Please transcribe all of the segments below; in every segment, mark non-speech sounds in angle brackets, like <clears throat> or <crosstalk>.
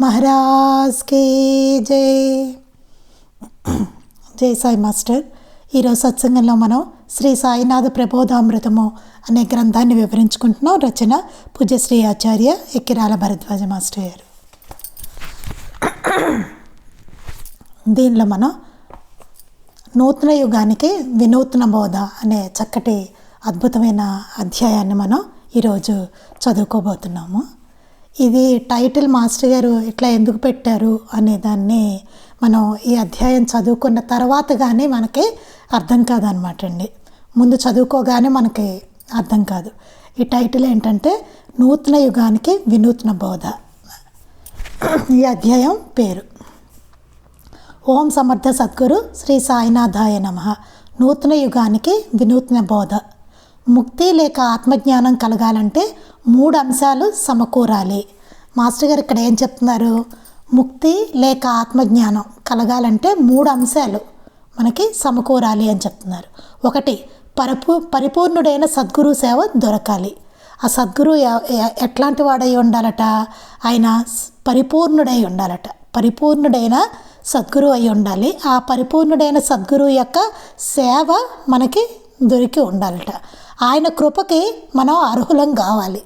మహారాజ్ కే జై. జై సాయి మాస్టర్. ఈరోజు సత్సంగంలో మనం శ్రీ సాయినాథ ప్రబోధామృతము అనే గ్రంథాన్ని వివరించుకుంటున్నాం. రచన పూజ్యశ్రీ ఆచార్య ఎక్కిరాల భరద్వాజ మాస్టర్ గారు. దీనిలో మనం నూతన యుగానికి వినూత్న బోధ అనే చక్కటి అద్భుతమైన అధ్యాయాన్ని మనం ఈరోజు చదువుకోబోతున్నాము. ఇది టైటిల్ మాస్టర్ గారు ఇట్లా ఎందుకు పెట్టారు అనే దాన్ని మనం ఈ అధ్యాయం చదువుకున్న తర్వాత కానీ మనకి అర్థం కాదనమాట అండి. ముందు చదువుకోగానే మనకి అర్థం కాదు. ఈ టైటిల్ ఏంటంటే నూతన యుగానికి వినూత్న బోధ. ఈ అధ్యాయం పేరు. ఓం సమర్థ సద్గురు శ్రీ సాయినాథాయ నమ. నూతన యుగానికి వినూత్న బోధ. ముక్తి లేక ఆత్మజ్ఞానం కలగాలంటే మూడు అంశాలు సమకూరాలి. మాస్టర్ గారు ఇక్కడ ఏం చెప్తున్నారు? ముక్తి లేక ఆత్మజ్ఞానం కలగాలంటే మూడు అంశాలు మనకి సమకూరాలి అని చెప్తున్నారు. ఒకటి పరిపూ పరిపూర్ణుడైన సద్గురు సేవ దొరకాలి. ఆ సద్గురు ఎ- ఎట్లాంటి వాడై ఉండాలట? ఆయన పరిపూర్ణుడై ఉండాలట. పరిపూర్ణుడైన సద్గురు అయి ఉండాలి. ఆ పరిపూర్ణుడైన సద్గురు యొక్క సేవ మనకి దొరికి ఉండాలట. ఆయన కృపకి మనం అర్హులం కావాలి.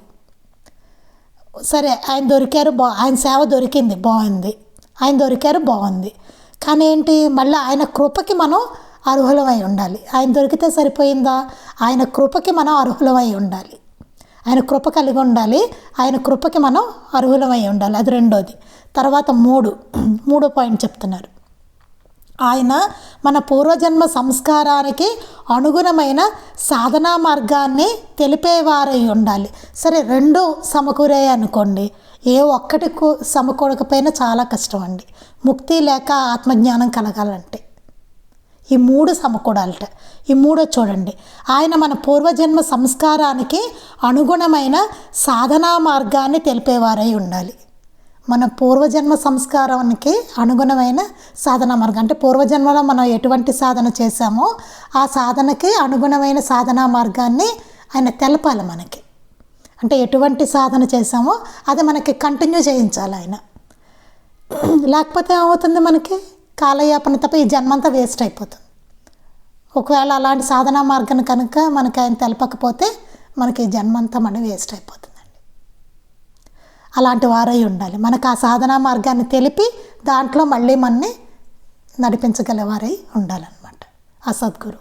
సరే ఆయన దొరికారు బా ఆయన సేవ దొరికింది బాగుంది. ఆయన దొరికారు బాగుంది. కానీ ఏంటి మళ్ళీ ఆయన కృపకి మనం అర్హులమై ఉండాలి. ఆయన దొరికితే సరిపోయిందా? ఆయన కృపకి మనం అర్హులమై ఉండాలి. ఆయన కృప కలిగి ఉండాలి. ఆయన కృపకి మనం అర్హులమై ఉండాలి. అది రెండోది. తర్వాత మూడు. మూడో పాయింట్ చెప్తున్నారు. ఆయన మన పూర్వజన్మ సంస్కారానికి అనుగుణమైన సాధనా మార్గాన్ని తెలిపేవారై ఉండాలి. సరే రెండు సమకూరాయి అనుకోండి. ఏ ఒక్కటి సమకూడకపోయినా చాలా కష్టం అండి ముక్తి లేక ఆత్మజ్ఞానం కలగాలంటే. ఈ మూడు సమకూడాలట ఈ మూడో చూడండి. ఆయన మన పూర్వజన్మ సంస్కారానికి అనుగుణమైన సాధనా మార్గాన్ని తెలిపేవారై ఉండాలి. మన పూర్వజన్మ సంస్కారానికి అనుగుణమైన సాధన మార్గం. అంటే పూర్వజన్మలో మనం ఎటువంటి సాధన చేశామో ఆ సాధనకి అనుగుణమైన సాధనా మార్గాన్ని ఆయన తెలపాలి మనకి. అంటే ఎటువంటి సాధన చేశామో అది మనకి కంటిన్యూ చేయించాలి ఆయన. లేకపోతే ఏమవుతుంది మనకి? కాలయాపన తప్ప ఈ జన్మంతా వేస్ట్ అయిపోతుంది. ఒకవేళ అలాంటి సాధనా మార్గం కనుక మనకి ఆయన తెలపకపోతే మనకి ఈ జన్మంతా మనం వేస్ట్ అయిపోతుంది. అలాంటి వారై ఉండాలి. మనకు ఆ సాధనా మార్గాన్ని తెలిపి దాంట్లో మళ్ళీ మనని నడిపించగలవారై ఉండాలన్నమాట. ఆ సద్గురు.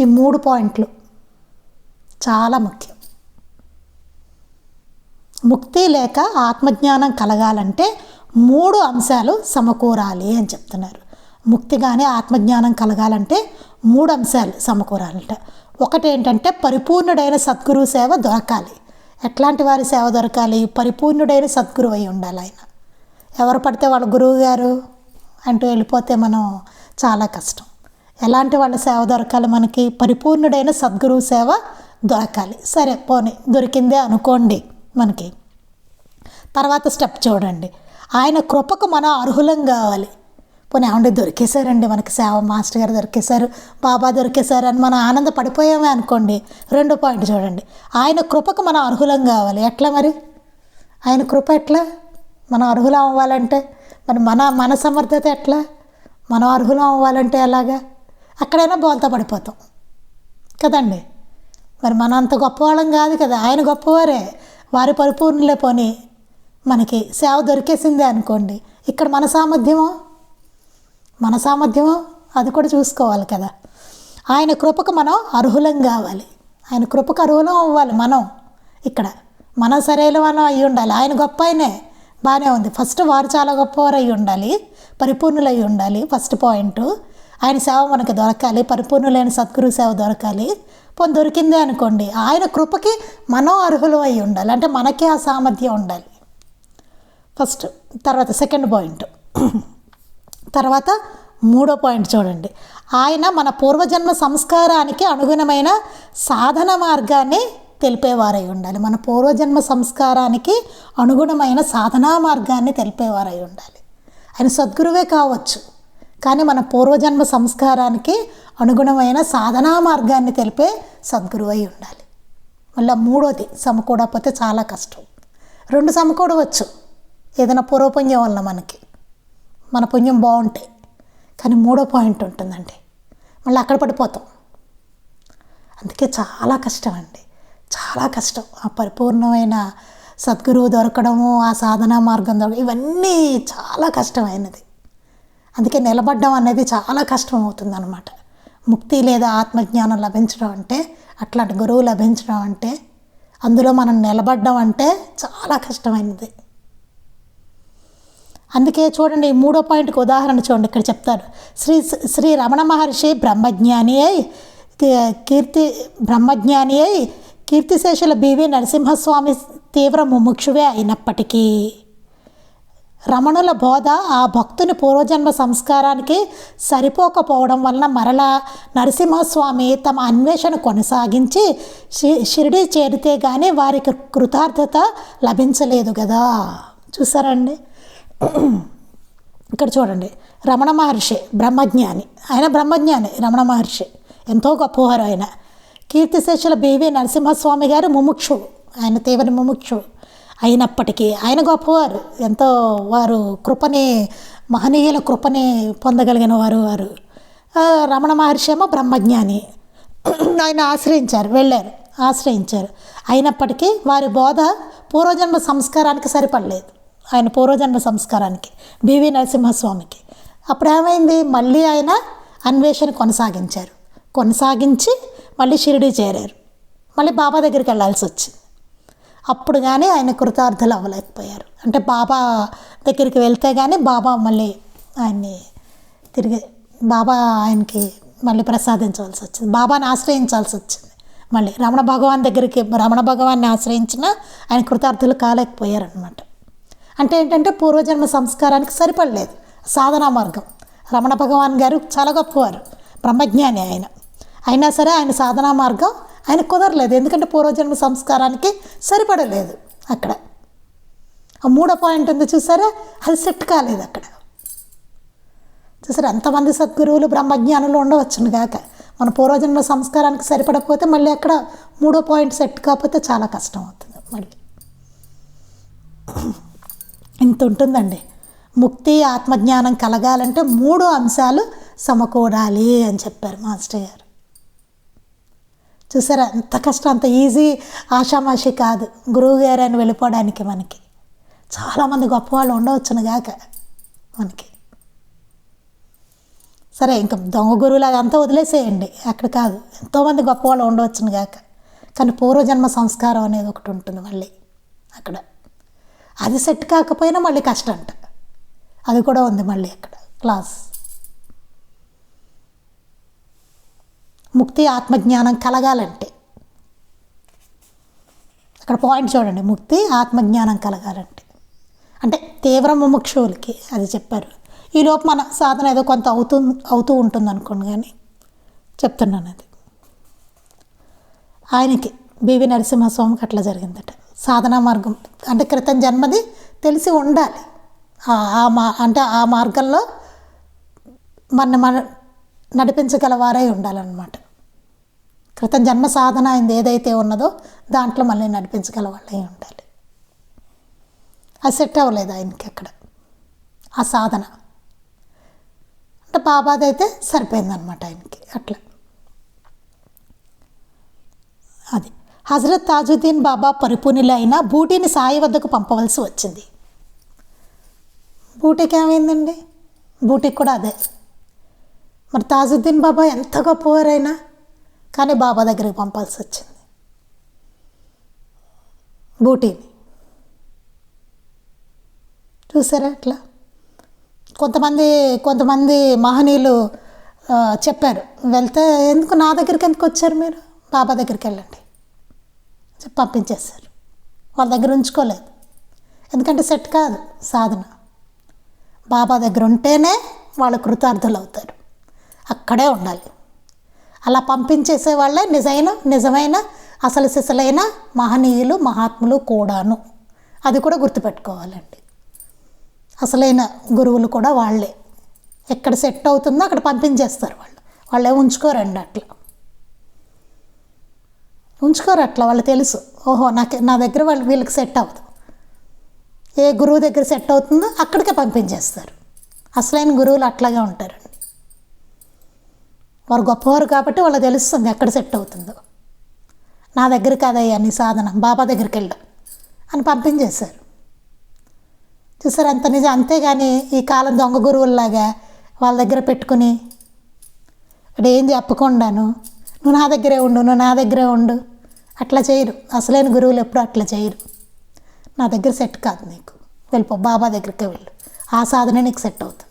ఈ మూడు పాయింట్లు చాలా ముఖ్యం. ముక్తి లేక ఆత్మజ్ఞానం కలగాలంటే మూడు అంశాలు సమకూరాలి అని చెప్తున్నారు. ముక్తి కానీ ఆత్మజ్ఞానం కలగాలంటే మూడు అంశాలు సమకూరాలంట. ఒకటి ఏంటంటే పరిపూర్ణుడైన సద్గురు సేవ దొరకాలి. ఎట్లాంటి వారి సేవ దొరకాలి? పరిపూర్ణుడైన సద్గురు అయి ఉండాలి ఆయన. ఎవరు పడితే వాళ్ళ గురువు గారు అంటూ వెళ్ళిపోతే మనం చాలా కష్టం. ఎలాంటి వాళ్ళ సేవ దొరకాలి మనకి? పరిపూర్ణుడైన సద్గురువు సేవ దొరకాలి. సరే పోనీ. దొరికిందే అనుకోండి మనకి. తర్వాత స్టెప్ చూడండి. ఆయన కృపకు మనం అర్హులం కావాలి. పోనీ ఏమండి దొరికేశారండి మనకి సేవ మాస్టర్ గారు దొరికేశారు బాబా దొరికేశారు అని మనం ఆనంద పడిపోయామే అనుకోండి. రెండో పాయింట్ చూడండి. ఆయన కృపకు మనం అర్హులం కావాలి. ఎట్లా మరి? ఆయన కృప ఎట్లా? మనం అర్హులం అవ్వాలంటే మరి మన మన సమర్థత ఎట్లా? మనం అర్హులం అవ్వాలంటే ఎలాగా? అక్కడైనా బోల్తా పడిపోతాం. కదండి? మరి మన అంత గొప్పవాళ్ళం కాదు కదా. ఆయన గొప్పవారే. వారి పరిపూర్ణలే పోని మనకి సేవ దొరికేసిందే అనుకోండి. ఇక్కడ మన సామర్థ్యమో? మన సామర్థ్యమో అది కూడా చూసుకోవాలి కదా. ఆయన కృపకు మనం అర్హులం కావాలి. ఆయన కృపకు అర్హులం అవ్వాలి మనం. ఇక్కడ మనం సరైన మనం అయి ఉండాలి. ఆయన గొప్ప ఆయనే. బాగానే ఉంది. ఫస్ట్ వారు చాలా గొప్పవారు అయి ఉండాలి. పరిపూర్ణులు అయి ఉండాలి. First point. ఆయన సేవ మనకి దొరకాలి. పరిపూర్ణులైన సద్గురు సేవ దొరకాలి. పోనీ దొరికిందే అనుకోండి. ఆయన కృపకి మనం అర్హులు అయి ఉండాలి. అంటే మనకే ఆ సామర్థ్యం ఉండాలి. ఫస్ట్ తర్వాత సెకండ్ పాయింట్. తర్వాత మూడో పాయింట్ చూడండి. ఆయన మన పూర్వజన్మ సంస్కారానికి అనుగుణమైన సాధన మార్గాన్ని తెలిపేవారై ఉండాలి. మన పూర్వజన్మ సంస్కారానికి అనుగుణమైన సాధనా మార్గాన్ని తెలిపేవారై ఉండాలి. ఆయన సద్గురువే కావచ్చు. కానీ మన పూర్వజన్మ సంస్కారానికి అనుగుణమైన సాధనా మార్గాన్ని తెలిపే సద్గురువై ఉండాలి. మళ్ళీ మూడోది సమకూడకపోతే చాలా కష్టం. రెండు సమకూడవచ్చు. ఏదైనా పూర్వపుణ్యం వల్ల మనకి. మన పుణ్యం బాగుంటాయి కానీ మూడో పాయింట్ ఉంటుందండి. మళ్ళీ అక్కడ పడిపోతాం. అందుకే చాలా కష్టం అండి చాలా కష్టం. ఆ పరిపూర్ణమైన సద్గురువు దొరకడము ఆ సాధన మార్గం దొరకడం ఇవన్నీ చాలా కష్టమైనది. అందుకే నిలబడడం అనేది చాలా కష్టం అవుతుంది అనమాట ముక్తి లేదా ఆత్మజ్ఞానం లభించడం అంటే అట్లాంటి గురువు లభించడం అంటే అందులో మనం నిలబడడం అంటే చాలా కష్టమైనది. అందుకే చూడండి మూడో పాయింట్కి ఉదాహరణ చూడండి ఇక్కడ చెప్తారు. శ్రీ శ్రీ రమణ మహర్షి బ్రహ్మజ్ఞాని అయి కీర్తి బ్రహ్మజ్ఞాని అయి కీర్తిశేషుల బివి నరసింహస్వామి తీవ్ర ముముక్షువే అయినప్పటికీ రమణుల బోధ ఆ భక్తుని పూర్వజన్మ సంస్కారానికి సరిపోకపోవడం వలన మరలా నరసింహస్వామి తమ అన్వేషణ కొనసాగించి షి- షిరిడి చేరితే కానీ వారికి కృతార్థత లభించలేదు కదా చూసారండి ఇక్కడ చూడండి. రమణ మహర్షి బ్రహ్మజ్ఞాని. ఆయన బ్రహ్మజ్ఞాని రమణ మహర్షి. ఎంతో గొప్పవారు ఆయన. కీర్తిశేషుల బీవి నరసింహస్వామి గారు ముముక్షు. ఆయన తీవ్ర ముముక్షు. అయినప్పటికీ ఆయన గొప్పవారు. ఎంతో వారు కృపని మహనీయుల కృపని పొందగలిగిన వారు వారు. రమణ మహర్షి ఏమో బ్రహ్మజ్ఞాని. ఆయన ఆశ్రయించారు వెళ్ళారు ఆశ్రయించారు. అయినప్పటికీ వారి బోధ పూర్వజన్మ సంస్కారానికి సరిపడలేదు. ఆయన పూర్వజన్మ సంస్కారానికి బివి నరసింహస్వామికి. అప్పుడు ఏమైంది? మళ్ళీ ఆయన అన్వేషణ కొనసాగించారు. కొనసాగించి మళ్ళీ షిరిడి చేరారు. మళ్ళీ బాబా దగ్గరికి వెళ్ళాల్సి వచ్చింది. అప్పుడు కానీ ఆయన కృతార్థులు అవ్వలేకపోయారు. అంటే బాబా దగ్గరికి వెళ్తే కానీ బాబా మళ్ళీ ఆయన్ని తిరిగి బాబా ఆయనకి మళ్ళీ ప్రసాదించవలసి వచ్చింది. బాబాని ఆశ్రయించాల్సి వచ్చింది. మళ్ళీ రమణ భగవాన్ దగ్గరికి రమణ భగవాన్ని ఆశ్రయించిన ఆయన కృతార్థులు కాలేకపోయారనమాట అంటే ఏంటంటే పూర్వజన్మ సంస్కారానికి సరిపడలేదు. సాధనా మార్గం. రమణ భగవాన్ గారు చాలా గొప్పవారు. బ్రహ్మజ్ఞాని ఆయన. అయినా సరే ఆయన సాధనా మార్గం ఆయన కుదరలేదు. ఎందుకంటే పూర్వజన్మ సంస్కారానికి సరిపడలేదు అక్కడ. మూడో పాయింట్ ఉంది చూసారా? అది సెట్ కాలేదు అక్కడ. చూసారా? ఎంతమంది సద్గురువులు బ్రహ్మజ్ఞానులు ఉండవచ్చును గాక. మన పూర్వజన్మ సంస్కారానికి సరిపడకపోతే మళ్ళీ అక్కడ మూడో పాయింట్ సెట్ కాకపోతే చాలా కష్టం అవుతుంది. మళ్ళీ. ఇంత ఉంటుందండి ముక్తి ఆత్మజ్ఞానం కలగాలంటే మూడు అంశాలు సమకూడాలి అని చెప్పారు మాస్టర్ గారు. చూసారా అంత కష్టం అంత ఈజీ ఆషామాషి కాదు. గురువుగారు అని వెళ్ళిపోవడానికి మనకి. చాలామంది గొప్పవాళ్ళు ఉండవచ్చును గాక మనకి. సరే ఇంకా దొంగ గురువులు అదంతా వదిలేసేయండి. అక్కడ కాదు ఎంతోమంది గొప్పవాళ్ళు ఉండవచ్చును గాక. కానీ పూర్వజన్మ సంస్కారం అనేది ఒకటి ఉంటుంది మళ్ళీ అక్కడ. అది సెట్ కాకపోయినా మళ్ళీ కష్టం అంట అది కూడా ఉంది మళ్ళీ అక్కడ క్లాస్. ముక్తి ఆత్మజ్ఞానం కలగాలంటే. అక్కడ పాయింట్ చూడండి ముక్తి ఆత్మజ్ఞానం కలగాలంటే. అంటే తీవ్ర ముముక్షువులకి అది చెప్పారు. ఈలోపు మన సాధన ఏదో కొంత అవుతూ అవుతూ ఉంటుంది అనుకోండి కానీ చెప్తున్నాను అది. ఆయనకి బివి నరసింహస్వామికి అట్లా జరిగిందట. సాధనా మార్గం అంటే క్రితం జన్మది తెలిసి ఉండాలి. ఆ- మా అంటే ఆ మార్గంలో మన మన నడిపించగలవారై ఉండాలన్నమాట. క్రితం జన్మ సాధన అయింది ఏదైతే ఉన్నదో దాంట్లో మళ్ళీ నడిపించగల వాళ్ళే ఉండాలి. అది సెట్ అవ్వలేదు ఆయనకి అక్కడ. ఆ సాధన. అంటే బాబాది అయితే సరిపోయిందనమాట ఆయనకి అట్లా. అది. హజరత్ తాజుద్దీన్ బాబా పరిపూర్ణులైన బూటీని సాయి వద్దకు పంపవలసి వచ్చింది. బూటీకి ఏమైందండి? బూటీకి కూడా అదే. మరి తాజుద్దీన్ బాబా ఎంత గొప్పవారైనా కానీ బాబా దగ్గరికి పంపాల్సి వచ్చింది. బూటీని. చూసారా అట్లా? కొంతమంది కొంతమంది మహనీయులు చెప్పారు వెళ్తే ఎందుకు నా దగ్గరికి ఎందుకు వచ్చారు మీరు? బాబా దగ్గరికి వెళ్ళండి. పంపించేశారు. వాళ్ళ దగ్గర ఉంచుకోలేదు. ఎందుకంటే సెట్ కాదు సాధన. బాబా దగ్గర ఉంటేనే వాళ్ళు కృతార్థులు అవుతారు అక్కడే ఉండాలి. అలా పంపించేసే వాళ్ళే నిజమైన నిజమైన అసలు సిసలైన మహనీయులు మహాత్ములు కూడాను. అది కూడా గుర్తుపెట్టుకోవాలండి. అసలైన గురువులు కూడా వాళ్ళే. ఎక్కడ సెట్ అవుతుందో అక్కడ పంపించేస్తారు వాళ్ళు. వాళ్ళే ఉంచుకోరండి అట్లా. ఉంచుకోరు అట్లా వాళ్ళు తెలుసు. ఓహో నాకు నా దగ్గర వాళ్ళు వీళ్ళకి సెట్ అవ్వదు. ఏ గురువు దగ్గర సెట్ అవుతుందో అక్కడికే పంపించేస్తారు. అసలైన గురువులు అట్లాగే ఉంటారండి. వారు గొప్పవారు కాబట్టి వాళ్ళకి తెలుస్తుంది ఎక్కడ సెట్ అవుతుందో. నా దగ్గర కాదయ్యా నీ సాధన బాబా దగ్గరికి వెళ్ళు అని పంపించేశారు. చూసారు అంత నిజం. అంతేగాని ఈ కాలం దొంగ గురువుల్లాగా వాళ్ళ దగ్గర పెట్టుకుని ఏం చెప్పకుండాను నువ్వు నా దగ్గరే ఉండు నువ్వు నా దగ్గరే ఉండు. అట్లా చేయరు. అసలైన గురువులు ఎప్పుడు అట్లా చేయరు. నా దగ్గర సెట్ కాదు నీకు. వెళ్ళిపో బాబా దగ్గరికి వెళ్ళు. ఆ సాధన నీకు సెట్ అవుతుంది.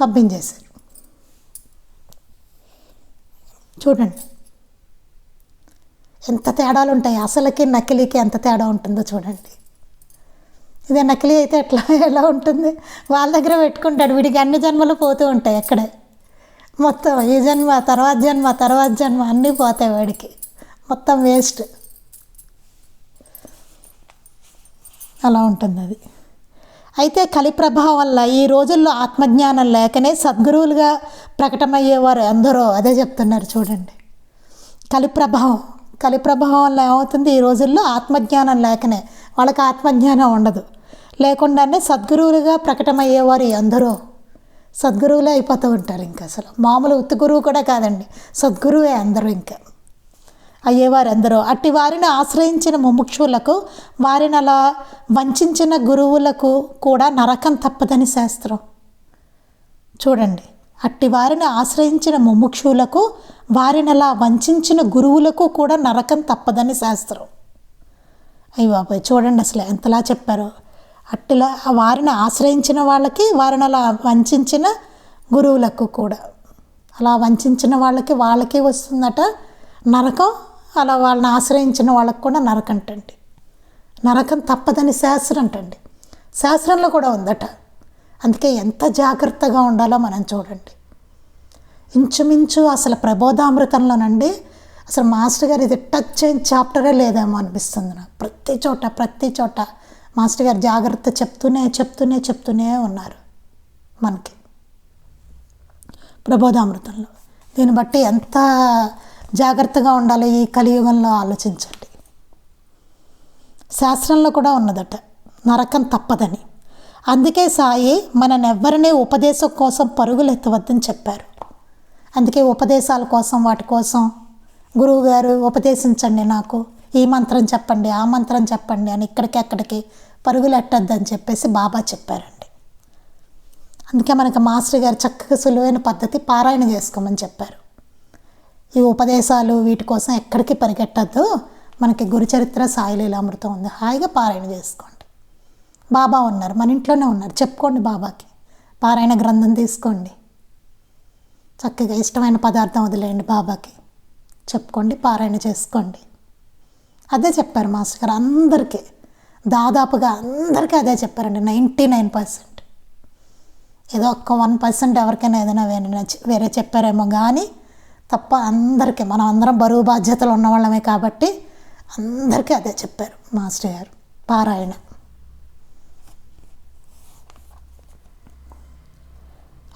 పంపించేశారు. చూడండి. ఎంత తేడాలు ఉంటాయి. అసలుకి నకిలీకి ఎంత తేడా ఉంటుందో చూడండి. ఇదే నకిలీ అయితే ఎట్లా ఎలా ఉంటుంది? వాళ్ళ దగ్గర పెట్టుకుంటాడు వీడికి అన్ని జన్మలు పోతూ ఉంటాయి అక్కడే. మొత్తం ఈ జన్మ తర్వాత జన్మ తర్వాత జన్మ అన్నీ పోతాయి వాడికి. మొత్తం వేస్ట్. అలా ఉంటుంది అది. అయితే కలి ప్రభావం వల్ల ఈ రోజుల్లో ఆత్మజ్ఞానం లేకనే సద్గురువులుగా ప్రకటమయ్యేవారు ఎందరో అదే చెప్తున్నారు చూడండి. కలి ప్రభావం కలి ప్రభావం వల్ల ఏమవుతుంది? ఈ రోజుల్లో ఆత్మజ్ఞానం లేకనే వాళ్ళకి ఆత్మజ్ఞానం ఉండదు. లేకుండానే సద్గురువులుగా ప్రకటమయ్యేవారు ఎందరో. సద్గురువులే అయిపోతూ ఉంటారు ఇంకా అసలు. మామూలు ఉత్తి గురువు కూడా కాదండి. సద్గురువే అందరూ ఇంకా. అయ్యేవారు ఎందరో అట్టి వారిని ఆశ్రయించిన ముముక్షులకు వారిని అలా వంచిన గురువులకు కూడా నరకం తప్పదని శాస్త్రం. చూడండి. అట్టి వారిని ఆశ్రయించిన ముముక్షులకు వారిని అలా వంచిన గురువులకు కూడా నరకం తప్పదని శాస్త్రం. అయ్యి బాబాయ్. చూడండి అసలు ఎంతలా చెప్పారో. అట్లా వారిని ఆశ్రయించిన వాళ్ళకి వారిని అలా వంచిన గురువులకు కూడా. అలా వంచిన వాళ్ళకి వాళ్ళకే వస్తుందట నరకం అలా వాళ్ళని ఆశ్రయించిన వాళ్ళకి కూడా నరకంటండి నరకం తప్పదని శాస్త్రం అంటండి. శాస్త్రంలో కూడా ఉందట. అందుకే ఎంత జాగ్రత్తగా ఉండాలో మనం చూడండి. ఇంచుమించు అసలు ప్రబోధామృతంలోనండి అసలు మాస్టర్ గారు ఇది టచ్ చేయని చాప్టరే లేదేమో అనిపిస్తుంది నాకు. ప్రతి చోట ప్రతి చోట మాస్టర్ గారు జాగ్రత్త చెప్తూనే చెప్తూనే చెప్తూనే ఉన్నారు మనకి. ప్రబోధామృతంలో. దీన్ని బట్టి ఎంత జాగ్రత్తగా ఉండాలో ఈ కలియుగంలో ఆలోచించండి. శాస్త్రంలో కూడా ఉన్నదట నరకం తప్పదని. అందుకే సాయి మననెవ్వరినీ ఉపదేశం కోసం పరుగులు ఎత్తవద్దని చెప్పారు. అందుకే ఉపదేశాల కోసం వాటి కోసం గురువుగారు ఉపదేశించండి నాకు. ఈ మంత్రం చెప్పండి ఆ మంత్రం చెప్పండి అని ఇక్కడికి అక్కడికి పరుగులు ఎట్టద్దని చెప్పేసి బాబా చెప్పారండి. అందుకే మనకి మాస్టర్ గారు చక్కగా సులువైన పద్ధతి పారాయణ చేసుకోమని చెప్పారు. ఈ ఉపదేశాలు వీటి కోసం ఎక్కడికి పరిగెట్టద్దు మనకి గురుచరిత్ర సాయిలీలామృతం ఉంది హాయిగా పారాయణ చేసుకోండి. బాబా ఉన్నారు మన ఇంట్లోనే ఉన్నారు చెప్పుకోండి బాబాకి పారాయణ గ్రంథం తీసుకోండి. చక్కగా ఇష్టమైన పదార్థం వదిలేయండి బాబాకి చెప్పుకోండి పారాయణ చేసుకోండి. అదే చెప్పారు మాస్టర్ గారు అందరికీ. దాదాపుగా అందరికీ అదే చెప్పారండి నైంటీ నైన్ పర్సెంట్. ఏదో ఒక్క వన్ పర్సెంట్ ఎవరికైనా ఏదైనా వేరే వేరే చెప్పారేమో కానీ తప్ప అందరికీ మనం అందరం బరువు బాధ్యతలు ఉన్నవాళ్ళమే కాబట్టి అందరికీ అదే చెప్పారు మాస్టర్ గారు పారాయణ.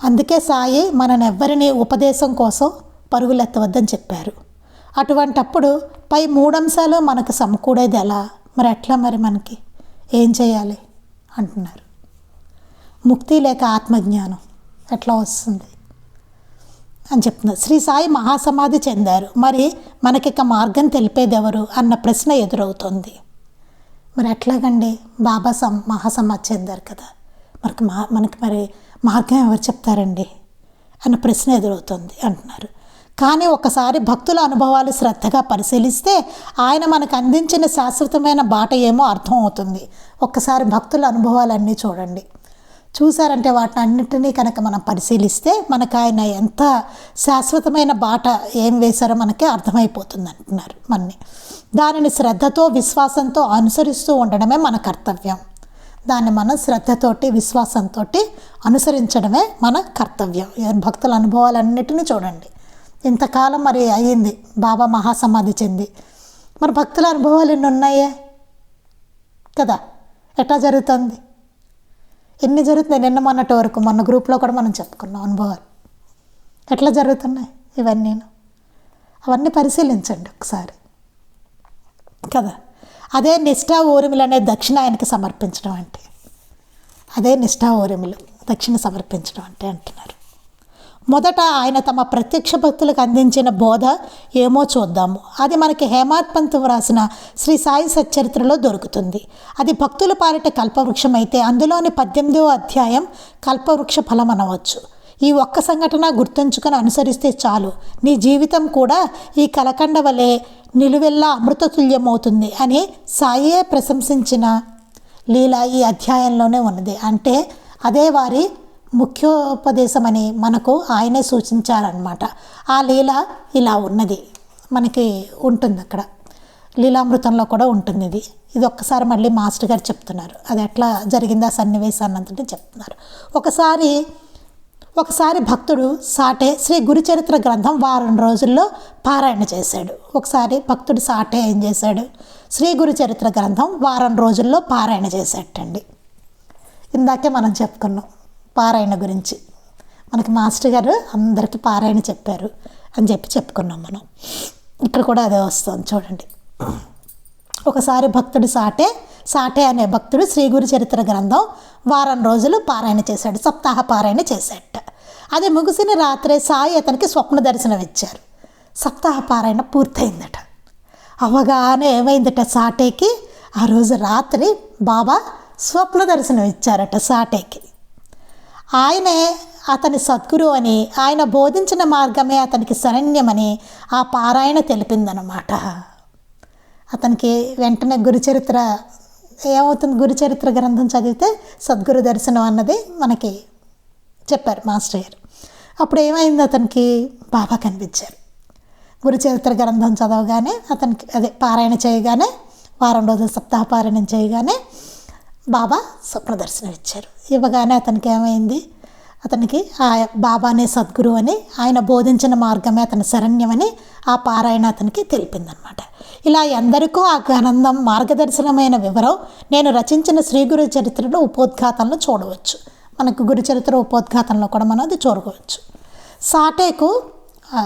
అందుకే సాయి మననెవ్వరిని ఉపదేశం కోసం పరుగులెత్తవద్దని చెప్పారు. అటువంటప్పుడు పై మూడంశాలు మనకు సమకూడేది ఎలా? మరి ఎట్లా మరి మనకి? ఏం చేయాలి? అంటున్నారు. ముక్తి లేక ఆత్మజ్ఞానం ఎట్లా వస్తుంది? అని చెప్తున్నారు. శ్రీ సాయి మహాసమాధి చెందారు. మరి మనకిక మార్గం తెలిపేది ఎవరు అన్న ప్రశ్న ఎదురవుతుంది. మరి ఎట్లాగండి? బాబా సం మహాసమాధి చెందారు కదా. మనకి మా మనకి మరి మార్గం ఎవరు చెప్తారండి? అన్న ప్రశ్న ఎదురవుతుంది అంటున్నారు. కానీ ఒకసారి భక్తుల అనుభవాలు శ్రద్ధగా పరిశీలిస్తే ఆయన మనకు అందించిన శాశ్వతమైన బాట ఏమో అర్థం అవుతుంది ఒక్కసారి భక్తుల అనుభవాలన్నీ చూడండి. చూసారంటే వాటిని అన్నింటినీ కనుక మనం పరిశీలిస్తే మనకు ఆయన ఎంత శాశ్వతమైన బాట ఏం వేశారో మనకి అర్థమైపోతుంది అంటున్నారు మన్ని. దానిని శ్రద్ధతో విశ్వాసంతో అనుసరిస్తూ ఉండడమే మన కర్తవ్యం. దాన్ని మనం శ్రద్ధతోటి విశ్వాసంతో అనుసరించడమే మన కర్తవ్యం. భక్తుల అనుభవాలన్నిటినీ చూడండి. ఇంతకాలం మరి అయ్యింది. బాబా మహాసమాధి చెంది. మరి భక్తుల అనుభవాలు ఎన్ని ఉన్నాయే? కదా ఎట్లా జరుగుతుంది? ఎన్ని జరుగుతున్నాయి? నిన్న మొన్నటి వరకు మొన్న గ్రూప్లో కూడా మనం చెప్పుకున్నాం అనుభవాలు. ఎట్లా జరుగుతున్నాయి ఇవన్నీ? అవన్నీ పరిశీలించండి ఒకసారి. కదా అదే నిష్ఠా ఊరిమిలు అనే దక్షిణ ఆయనకి సమర్పించడం అంటే. అదే నిష్ఠా ఊరిమిలు దక్షిణ సమర్పించడం అంటే అంటున్నారు. మొదట ఆయన తమ ప్రత్యక్ష భక్తులకు అందించిన బోధ ఏమో చూద్దాము అది మనకి హేమాత్ పంత్ వ్రాసిన శ్రీ సాయి సచ్చరిత్రలో దొరుకుతుంది. అది భక్తుల పాలిట కల్పవృక్షం అయితే అందులోని పద్దెనిమిదవ అధ్యాయం కల్పవృక్ష ఫలం అనవచ్చు. ఈ ఒక్క సంఘటన గుర్తుంచుకొని అనుసరిస్తే చాలు. నీ జీవితం కూడా ఈ కలకండ వలె నిలువెల్లా అమృతతుల్యమవుతుంది అని సాయే ప్రశంసించిన లీల ఈ అధ్యాయంలోనే ఉన్నది. అంటే అదే వారి ముఖ్యోపదేశమని మనకు ఆయనే సూచించారనమాట ఆ లీల ఇలా ఉన్నది. మనకి ఉంటుంది అక్కడ. లీలామృతంలో కూడా ఉంటుంది ఇది. ఇది ఒక్కసారి మళ్ళీ మాస్టర్ గారు చెప్తున్నారు. అది ఎట్లా జరిగిందా సన్నివేశం సన్నివేశాన్ని చెప్తున్నారు. ఒకసారి ఒకసారి భక్తుడు సాటే శ్రీ గురుచరిత్ర గ్రంథం వారం రోజుల్లో పారాయణ చేశాడు. ఒకసారి భక్తుడు సాటే ఏం చేశాడు? శ్రీ గురుచరిత్ర గ్రంథం వారం రోజుల్లో పారాయణ చేసేటండి. ఇందాకే మనం చెప్పుకున్నాం. పారాయణ గురించి. మనకి మాస్టర్ గారు అందరికీ పారాయణ చెప్పారు అని చెప్పి చెప్పుకున్నాం మనం. ఇక్కడ కూడా అదే వస్తుంది చూడండి. ఒకసారి భక్తుడు సాటే సాటే అనే భక్తుడు శ్రీ గురు చరిత్ర గ్రంథం వారం రోజులు పారాయణ చేశాడు సప్తాహ పారాయణ చేశాడట. అది ముగిసిన రాత్రే సాయి అతనికి స్వప్న దర్శనం ఇచ్చారు. సప్తాహ పారాయణ పూర్తయిందట. అవగానే ఏమైందట సాటేకి? ఆ రోజు రాత్రి బాబా స్వప్న దర్శనం ఇచ్చారట సాటేకి. ఆయనే అతని సద్గురు అని ఆయన బోధించిన మార్గమే అతనికి శరణ్యమని ఆ పారాయణ తెలిపిందనమాట అతనికి వెంటనే గురుచరిత్ర ఏమవుతుంది గురుచరిత్ర గ్రంథం చదివితే సద్గురు దర్శనం అన్నది మనకి చెప్పారు మాస్టర్ గారు. అప్పుడు ఏమైంది అతనికి? బాబా కనిపించారు. గురుచరిత్ర గ్రంథం చదవగానే అతనికి అదే పారాయణ చేయగానే వారం రోజులు సప్తాహ పారాయణం చేయగానే బాబా స్వప్న దర్శనం ఇచ్చారు ఇవ్వగానే అతనికి ఏమైంది? అతనికి ఆ బాబానే సద్గురు అని ఆయన బోధించిన మార్గమే అతని శరణ్యమని ఆ పారాయణ అతనికి తెలిపిందనమాట. ఇలా ఎందరికో ఆ గ్రంథం మార్గదర్శనమైన వివరం నేను రచించిన శ్రీ గురు చరిత్రలో ఉపోద్ఘాతంలో చూడవచ్చు. మనకు గురు చరిత్ర ఉపోద్ఘాతంలో కూడా మనం అది చూడవచ్చు. సాటేకు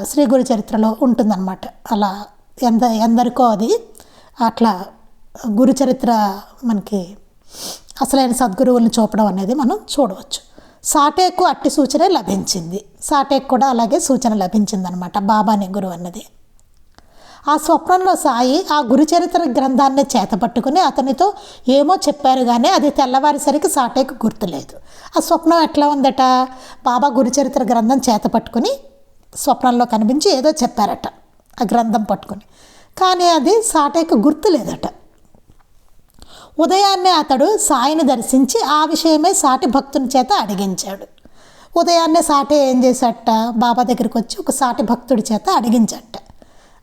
శ్రీ గురు చరిత్రలో ఉంటుందన్నమాట అలా ఎంద ఎందరికో అది అట్లా గురు చరిత్ర మనకి అసలైన సద్గురువులను చూపడం అనేది మనం చూడవచ్చు. సాటేకు అట్టి సూచన లభించింది. సాటేకు కూడా అలాగే సూచన లభించిందనమాట. బాబాని గురువు అన్నది. ఆ స్వప్నంలో సాయి ఆ గురుచరిత్ర గ్రంథాన్ని చేతపట్టుకుని అతనితో ఏమో చెప్పారు కానీ అది తెల్లవారిసరికి సాటేకు గుర్తులేదు. ఆ స్వప్నం ఎట్లా ఉందట? బాబా గురుచరిత్ర గ్రంథం చేతపట్టుకుని స్వప్నంలో కనిపించి ఏదో చెప్పారట. ఆ గ్రంథం పట్టుకుని. కానీ అది సాటేకు గుర్తులేదట. ఉదయాన్నే అతడు సాయిని దర్శించి ఆ విషయమే సాటి భక్తుని చేత అడిగించాడు. ఉదయాన్నే సాటి ఏం చేశాట బాబా దగ్గరికి వచ్చి ఒక సాటి భక్తుడి చేత అడిగించట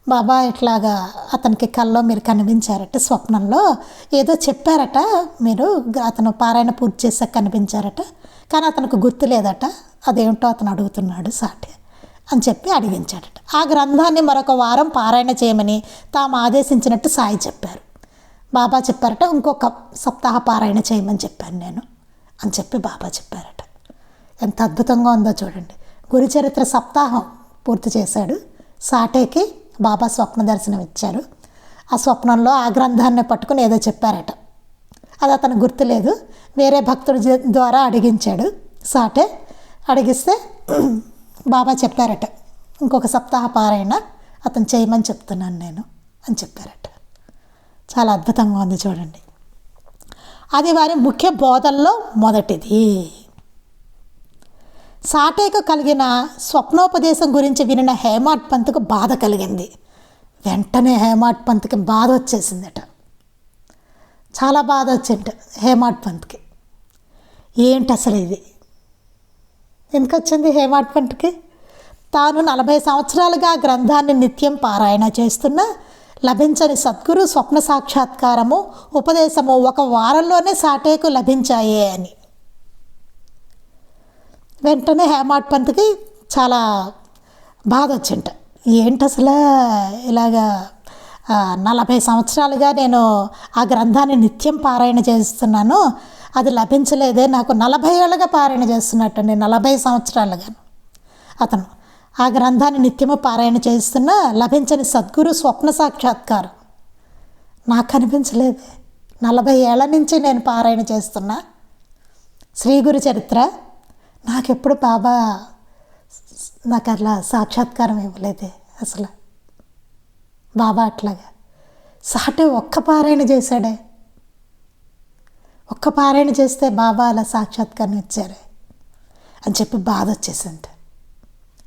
బాబా ఇట్లాగా అతనికి కల్లో మీరు కనిపించారట స్వప్నంలో. ఏదో చెప్పారట మీరు అతను పారాయణ పూర్తి చేసాక కనిపించారట. కానీ అతనికి గుర్తు లేదట. అదేమిటో అతను అడుగుతున్నాడు సాటి అని చెప్పి అడిగించాడట. ఆ గ్రంథాన్ని మరొక వారం పారాయణ చేయమని తాము ఆదేశించినట్టు సాయి చెప్పారు. బాబా చెప్పారట ఇంకొక సప్తాహ పారాయణ చేయమని చెప్పాను నేను అని చెప్పి బాబా చెప్పారట. ఎంత అద్భుతంగా ఉందో చూడండి. గురుచరిత్ర సప్తాహం పూర్తి చేశాడు. సాటేకి బాబా స్వప్న దర్శనం ఇచ్చారు. ఆ స్వప్నంలో ఆ గ్రంథాన్ని పట్టుకుని ఏదో చెప్పారట. అది అతను గుర్తులేదు. వేరే భక్తుడి ద్వారా అడిగించాడు. సాటే అడిగిస్తే <clears throat> బాబా చెప్పారట. ఇంకొక సప్తాహ పారాయణ అతను చేయమని చెప్తున్నాను నేను అని చెప్పారట. చాలా అద్భుతంగా ఉంది చూడండి. అది వారి ముఖ్య బోధల్లో మొదటిది. సాటేకు కలిగిన స్వప్నోపదేశం గురించి వినిన హేమాట్ పంత్కు బాధ కలిగింది. వెంటనే హేమాట్ పంత్కి బాధ వచ్చేసిందట. చాలా బాధ వచ్చింట హేమాట్ పంత్కి. ఏంటి అసలు ఇది? ఎందుకు వచ్చింది హేమాట్ పంత్కి? తాను నలభై సంవత్సరాలుగా గ్రంథాన్ని నిత్యం పారాయణ చేస్తున్నా లభించని సద్గురు స్వప్న సాక్షాత్కారము ఉపదేశము ఒక వారంలోనే సాటేకు లభించాయే అని. వెంటనే హేమాడ్ పంత్కి చాలా బాధ వచ్చింట. ఏంటి అసలు ఇలాగా నలభై సంవత్సరాలుగా నేను ఆ గ్రంథాన్ని నిత్యం పారాయణ చేస్తున్నాను అది లభించలేదే నాకు నలభై ఏళ్ళుగా పారాయణ చేస్తున్నట్టు నేను నలభై సంవత్సరాలుగాను. అతను ఆ గ్రంథాన్ని నిత్యము పారాయణ చేస్తున్నా లభించని సద్గురు స్వప్న సాక్షాత్కారం. నాకు కనిపించలేదు నలభై ఏళ్ళ నుంచి నేను పారాయణ చేస్తున్నా. శ్రీ గురు చరిత్ర నాకెప్పుడు బాబా నాకు అట్లా సాక్షాత్కారం ఇవ్వలేదే అసలు. బాబా అట్లాగా. సాటే ఒక్క పారాయణ చేశాడే. ఒక్క పారాయణ చేస్తే బాబా అలా సాక్షాత్కారం ఇచ్చారే అని చెప్పి బాధ వచ్చేసింది.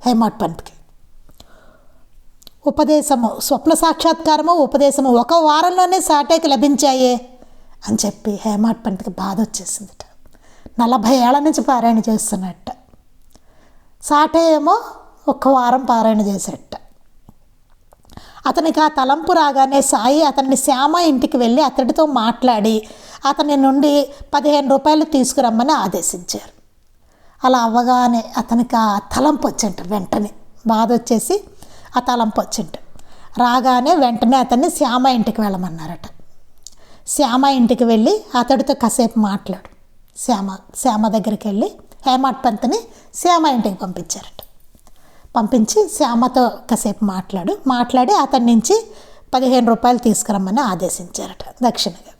హేమాడ్ పంత్కి. ఉపదేశము స్వప్న సాక్షాత్కారము ఉపదేశము ఒక వారంలోనే సాటేకి లభించాయే అని చెప్పి హేమాట్ పంత్కి బాధ వచ్చేసిందిట. నలభై ఏళ్ళ నుంచి పారాయణ చేస్తున్నట్ట. సాటే ఏమో ఒక్క వారం పారాయణ చేసేట. అతనికి ఆ తలంపు రాగానే సాయి అతన్ని శ్యామ ఇంటికి వెళ్ళి అతడితో మాట్లాడి అతని నుండి పదిహేను రూపాయలు తీసుకురమ్మని ఆదేశించారు. అలా అవ్వగానే అతనికి ఆ తలంపు వచ్చింట వెంటనే. బాధ వచ్చేసి ఆ తలంపు వచ్చింట రాగానే వెంటనే అతన్ని శ్యామ ఇంటికి వెళ్ళమన్నారట. శ్యామ ఇంటికి వెళ్ళి అతడితో కాసేపు మాట్లాడు. శ్యామ శ్యామ దగ్గరికి వెళ్ళి హేమాట్ పంత్ని శ్యామ ఇంటికి పంపించారట. పంపించి శ్యామతో కాసేపు మాట్లాడు. మాట్లాడి అతని నుంచి పదిహేను రూపాయలు తీసుకురమ్మని ఆదేశించారట దక్షిణగా.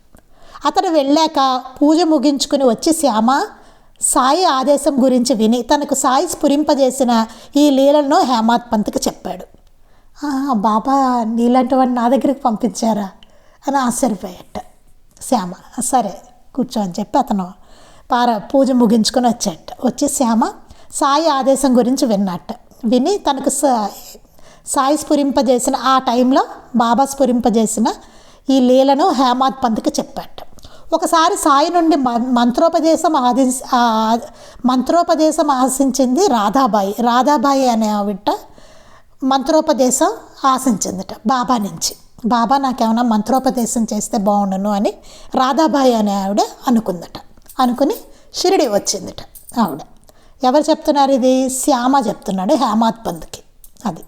అతను వెళ్ళాక పూజ ముగించుకుని వచ్చి శ్యామ సాయి ఆదేశం గురించి విని తనకు సాయి స్ఫురింపజేసిన ఈ లీలను హేమాత్ పంత్కి చెప్పాడు. బాబా నీలాంటి వాడిని నా దగ్గరికి పంపించారా? అని ఆశ్చర్యపోయాట. శ్యామ సరే కూర్చో అని చెప్పి అతను పార పూజ ముగించుకొని వచ్చాట. వచ్చి శ్యామ సాయి ఆదేశం గురించి విన్నట్ట విని తనకు సాయి స్ఫురింపజేసిన ఆ టైంలో బాబా స్ఫురింపజేసిన ఈ లీలను హేమాద్ పంత్కి చెప్పాట. ఒకసారి సాయి నుండి మం- మంత్రోపదేశం ఆది మంత్రోపదేశం ఆశించింది రాధాబాయి. రాధాబాయి అనే ఆవిడ మంత్రోపదేశం ఆశించిందిట బాబా నుంచి. బాబా నాకేమైనా మంత్రోపదేశం చేస్తే బాగుండును అని రాధాబాయి అనే ఆవిడ అనుకుందట. అనుకుని షిరిడి వచ్చిందిట ఆవిడ. ఎవరు చెప్తున్నారు ఇది? శ్యామ చెప్తున్నాడు హేమాద్ పంత్కి. అది.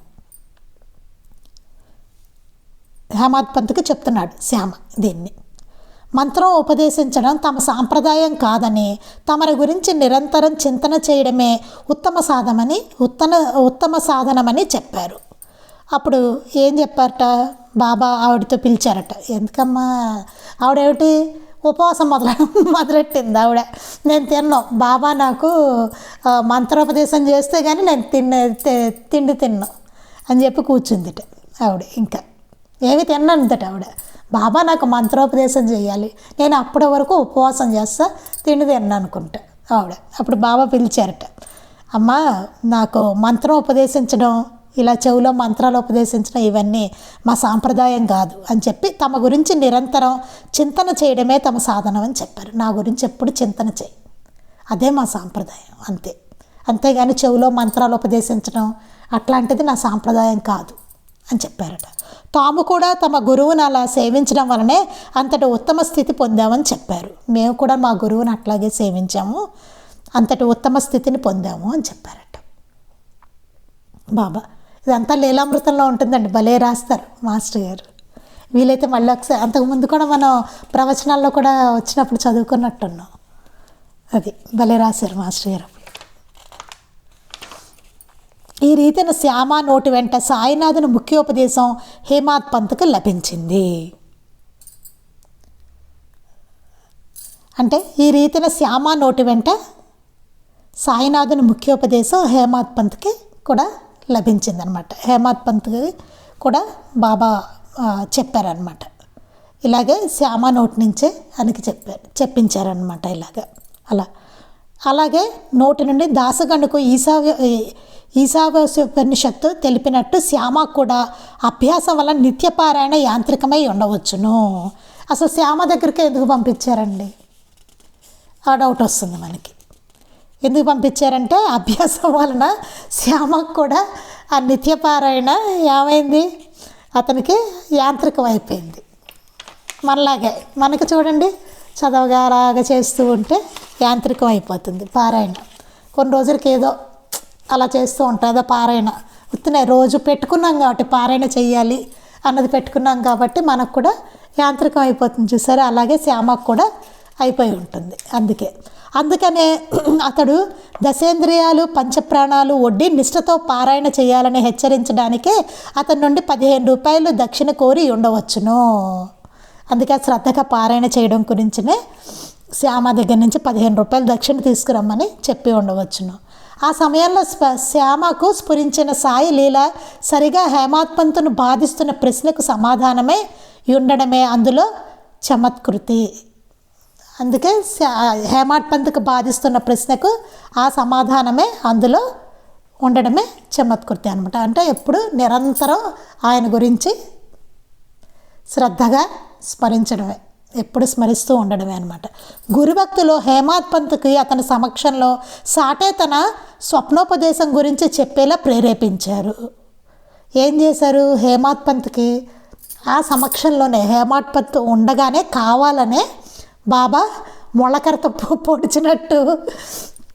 హేమాద్ పంత్కి చెప్తున్నాడు శ్యామ దీన్ని. మంత్రం ఉపదేశించడం తమ సాంప్రదాయం కాదని తమరి గురించి నిరంతరం చింతన చేయడమే ఉత్తమ సాధనమని ఉత్తమ ఉత్తమ సాధనమని చెప్పారు. అప్పుడు ఏం చెప్పారట? బాబా ఆవిడతో పిలిచారట. ఎందుకమ్మా? ఆవిడేమిటి? ఉపవాసం మొదల మొదలెట్టింది ఆవిడ. నేను తిన్నాను బాబా నాకు మంత్రోపదేశం చేస్తే కానీ నేను తిన్న తిండి తిన్నాను అని చెప్పి కూర్చుందిట ఆవిడ ఇంకా. ఏమి తిన్నానుదట ఆవిడ. బాబా నాకు మంత్రోపదేశం చేయాలి. నేను అప్పటి వరకు ఉపవాసం చేస్తా తిండి తిన్నా అనుకుంటా ఆవిడ. అప్పుడు బాబా పిలిచారట. అమ్మా నాకు మంత్రం ఉపదేశించడం ఇలా చెవిలో మంత్రాలు ఉపదేశించడం ఇవన్నీ మా సాంప్రదాయం కాదు అని చెప్పి తమ గురించి నిరంతరం చింతన చేయడమే తమ సాధనం అని చెప్పారు. నా గురించి ఎప్పుడు చింతన చేయి. అదే మా సాంప్రదాయం అంతే. అంతేగాని చెవిలో మంత్రాలు ఉపదేశించడం అట్లాంటిది నా సాంప్రదాయం కాదు అని చెప్పారట. తాము కూడా తమ గురువుని అలా సేవించడం వలనే అంతటి ఉత్తమ స్థితి పొందామని చెప్పారు. మేము కూడా మా గురువుని అట్లాగే సేవించాము. అంతటి ఉత్తమ స్థితిని పొందాము అని చెప్పారట. బాబా ఇదంతా లీలామృతంలో ఉంటుందండి. భలే రాస్తారు మాస్టర్ గారు. వీలైతే మళ్ళీ ఒకసారి అంతకుముందు కూడా మనం ప్రవచనాల్లో కూడా వచ్చినప్పుడు చదువుకున్నట్టున్నాం. అది భలే రాశారు మాస్టర్ గారు ఈ రీతిన శ్యామ నోటి వెంట సాయినాథుని ముఖ్యోపదేశం హేమాత్ పంత్కు లభించింది. అంటే ఈ రీతిన శ్యామ నోటి వెంట సాయినాథుని ముఖ్యోపదేశం హేమాత్ పంత్కి కూడా లభించిందనమాట హేమాత్ పంత్కి కూడా బాబా చెప్పారనమాట ఇలాగే శ్యామ నోటి నుంచే ఆయనకి చెప్పారు చెప్పించారనమాట ఇలాగ. అలా అలాగే నోటి నుండి దాసగండుకు ఈశావ్య ఈశావాస్యోపనిషత్తు తెలిపినట్టు శ్యామ కూడా అభ్యాసం వల్ల నిత్యపారాయణ యాంత్రికమై ఉండవచ్చును. అసలు శ్యామ దగ్గరికి ఎందుకు పంపించారండి? ఆ డౌట్ వస్తుంది మనకి. ఎందుకు పంపించారంటే అభ్యాసం వలన శ్యామకు కూడా ఆ నిత్యపారాయణ ఏమైంది? అతనికి యాంత్రికం అయిపోయింది మనలాగే మనకి చూడండి చదవగాలాగా చేస్తూ ఉంటే యాంత్రికం అయిపోతుంది పారాయణ. కొన్ని రోజులకి ఏదో అలా చేస్తూ ఉంటాం అదే పారాయణ. ఉత్తినే రోజు పెట్టుకున్నాం కాబట్టి పారాయణ చెయ్యాలి అన్నది పెట్టుకున్నాం కాబట్టి మనకు కూడా యాంత్రికం అయిపోతుంది చూసారా? అలాగే శ్యామకు కూడా అయిపోయి ఉంటుంది అందుకే. అందుకనే <clears throat> అతడు దశేంద్రియాలు పంచప్రాణాలు ఒడ్డి నిష్ఠతో పారాయణ చేయాలని హెచ్చరించడానికే అతని నుండి పదిహేను రూపాయలు దక్షిణ కోరి ఉండవచ్చును. అందుకే శ్రద్ధగా పారాయణ చేయడం గురించినే శ్యామ దగ్గర నుంచి పదిహేను రూపాయలు దక్షిణ తీసుకురమ్మని చెప్పి ఉండవచ్చును. ఆ సమయంలో స్ప శ్యామకు స్ఫురించిన సాయి లీల సరిగా హేమాత్పంతును బాధిస్తున్న ప్రశ్నకు సమాధానమే ఉండడమే అందులో చమత్కృతి. అందుకే శా- బాధిస్తున్న ప్రశ్నకు ఆ సమాధానమే అందులో ఉండడమే చమత్కృతి అనమాట అంటే ఎప్పుడు నిరంతరం ఆయన గురించి శ్రద్ధగా స్మరించడమే. ఎప్పుడు స్మరిస్తూ ఉండడమే అనమాట గురుభక్తులు హేమాత్ పంత్కి అతని సమక్షంలో సాటే తన స్వప్నోపదేశం గురించి చెప్పేలా ప్రేరేపించారు. ఏం చేశారు హేమాత్ పంత్కి? ఆ సమక్షంలోనే హేమాత్ పంత్ ఉండగానే కావాలనే బాబా మొలకరత పొడిచినట్టు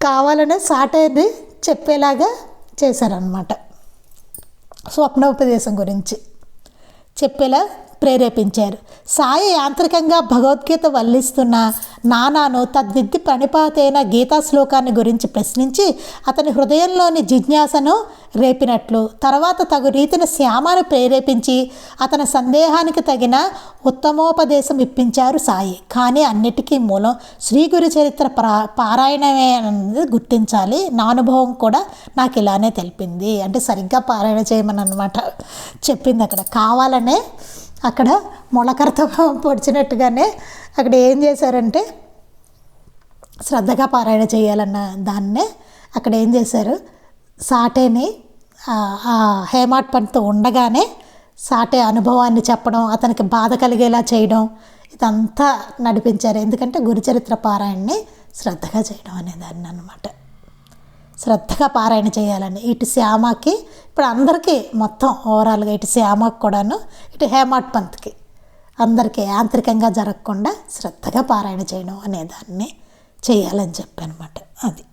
కావాలనే సాటేది చెప్పేలాగా చేశారనమాట స్వప్నోపదేశం గురించి చెప్పేలా ప్రేరేపించారు. సాయి యాంత్రికంగా భగవద్గీత వల్లిస్తున్న నానాను తద్విద్ది ప్రణిపాతైన గీతా శ్లోకాన్ని గురించి ప్రశ్నించి అతని హృదయంలోని జిజ్ఞాసను రేపినట్లు తర్వాత తగు రీతిన శ్యామను ప్రేరేపించి అతని సందేహానికి తగిన ఉత్తమోపదేశం ఇప్పించారు సాయి. కానీ అన్నిటికీ మూలం శ్రీ గురు చరిత్ర పరా పారాయణమే అనేది గుర్తించాలి. నా అనుభవం కూడా నాకు ఇలానే తెలిపింది. అంటే సరిగ్గా పారాయణ చేయమని అనమాట చెప్పింది అక్కడ. కావాలనే అక్కడ మొలకరతో పొడిచినట్టుగానే అక్కడ ఏం చేశారంటే శ్రద్ధగా పారాయణ చేయాలన్న దాన్నే అక్కడ ఏం చేశారు? సాటేని ఆ- హేమాట్ పంటతో ఉండగానే సాటే అనుభవాన్ని చెప్పడం అతనికి బాధ కలిగేలా చేయడం ఇదంతా నడిపించారు. ఎందుకంటే గురుచరిత్ర పారాయణని శ్రద్ధగా చేయడం అనేదాన్ని అనమాట శ్రద్ధగా పారాయణ చేయాలని ఇటు శ్యామకి ఇప్పుడు అందరికీ మొత్తం ఓవరాల్గా ఇటు శ్యామకు కూడాను ఇటు హేమాట్ పంత్కి అందరికీ యాంత్రికంగా జరగకుండా శ్రద్ధగా పారాయణ చేయడం అనేదాన్ని చేయాలని చెప్పనమాట అది.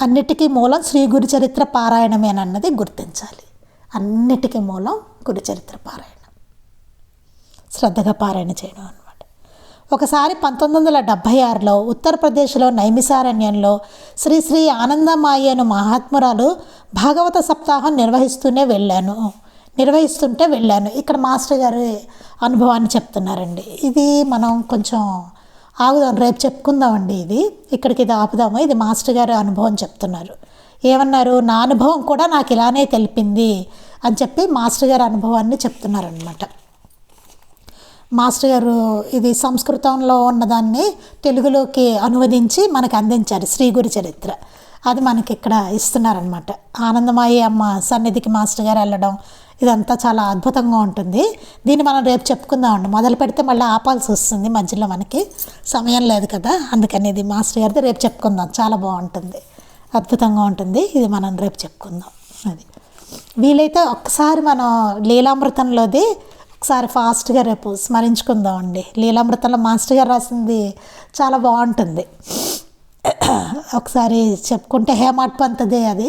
అన్నిటికీ మూలం శ్రీ గురు చరిత్ర పారాయణమేనన్నది గుర్తించాలి. అన్నిటికీ మూలం గురు చరిత్ర పారాయణం. శ్రద్ధగా పారాయణ చేయడం అనమాట ఒకసారి పంతొమ్మిది వందల డెబ్భై ఆరులో ఉత్తరప్రదేశ్లో నైమిసారణ్యంలో శ్రీ శ్రీ ఆనందమాయి అను మహాత్మురాలు భాగవత సప్తాహం నిర్వహిస్తూనే వెళ్ళాను. నిర్వహిస్తుంటే వెళ్ళాను. ఇక్కడ మాస్టర్ గారి అనుభవాన్ని చెప్తున్నారండి. ఇది మనం కొంచెం ఆగుదాం రేపు చెప్పుకుందామండి ఇది. ఇక్కడికి ఇది ఆపుదాము. ఇది మాస్టర్ గారి అనుభవం చెప్తున్నారు. ఏమన్నారు? నా అనుభవం కూడా నాకు ఇలానే తెలిపింది అని చెప్పి మాస్టర్ గారి అనుభవాన్ని చెప్తున్నారనమాట మాస్టర్ గారు ఇది సంస్కృతంలో ఉన్నదాన్ని తెలుగులోకి అనువదించి మనకు అందించారు శ్రీ గురు చరిత్ర. అది మనకి ఇక్కడ ఇస్తున్నారనమాట ఆనందమాయి అమ్మ సన్నిధికి మాస్టర్ గారు వెళ్ళడం ఇదంతా చాలా అద్భుతంగా ఉంటుంది. దీన్ని మనం రేపు చెప్పుకుందామండి మొదలు పెడితే మళ్ళీ ఆపాల్సి వస్తుంది మధ్యలో మనకి. సమయం లేదు కదా. అందుకని ఇది మాస్టర్ గారిది రేపు చెప్పుకుందాం. చాలా బాగుంటుంది. అద్భుతంగా ఉంటుంది. ఇది మనం రేపు చెప్పుకుందాం. అది వీలైతే ఒక్కసారి మనం లీలామృతంలోది ఒకసారి ఫాస్ట్గా రేపు స్మరించుకుందామండి. లీలామృతంలో మాస్టర్ గారు రాసింది చాలా బాగుంటుంది. ఒకసారి చెప్పుకుంటే హేమాట్ పంతదే అది.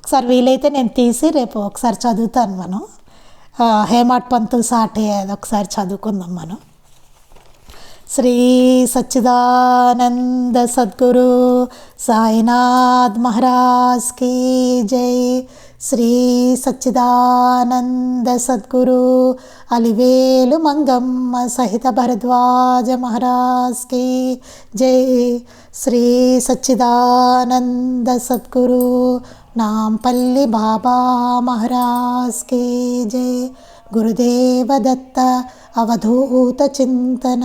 ఒకసారి వీలైతే నేను తీసి రేపు ఒకసారి చదువుతాను మనం. హేమాట్ పంతు సాటి అది ఒకసారి చదువుకుందాం మనం. శ్రీ సచ్చిదానంద సద్గురు సాయినాథ్ మహారాజ్ కీ జై. శ్రీ సచ్చిదానంద సద్గురు అలివేలు మంగమ్మ సహిత భరద్వాజ మహారాజ్కి జై. శ్రీ సచ్చిదానంద సద్గురు నాంపల్లి బాబా మహారాజ్కి జై. గురుదేవ దత్త అవధూత చింతన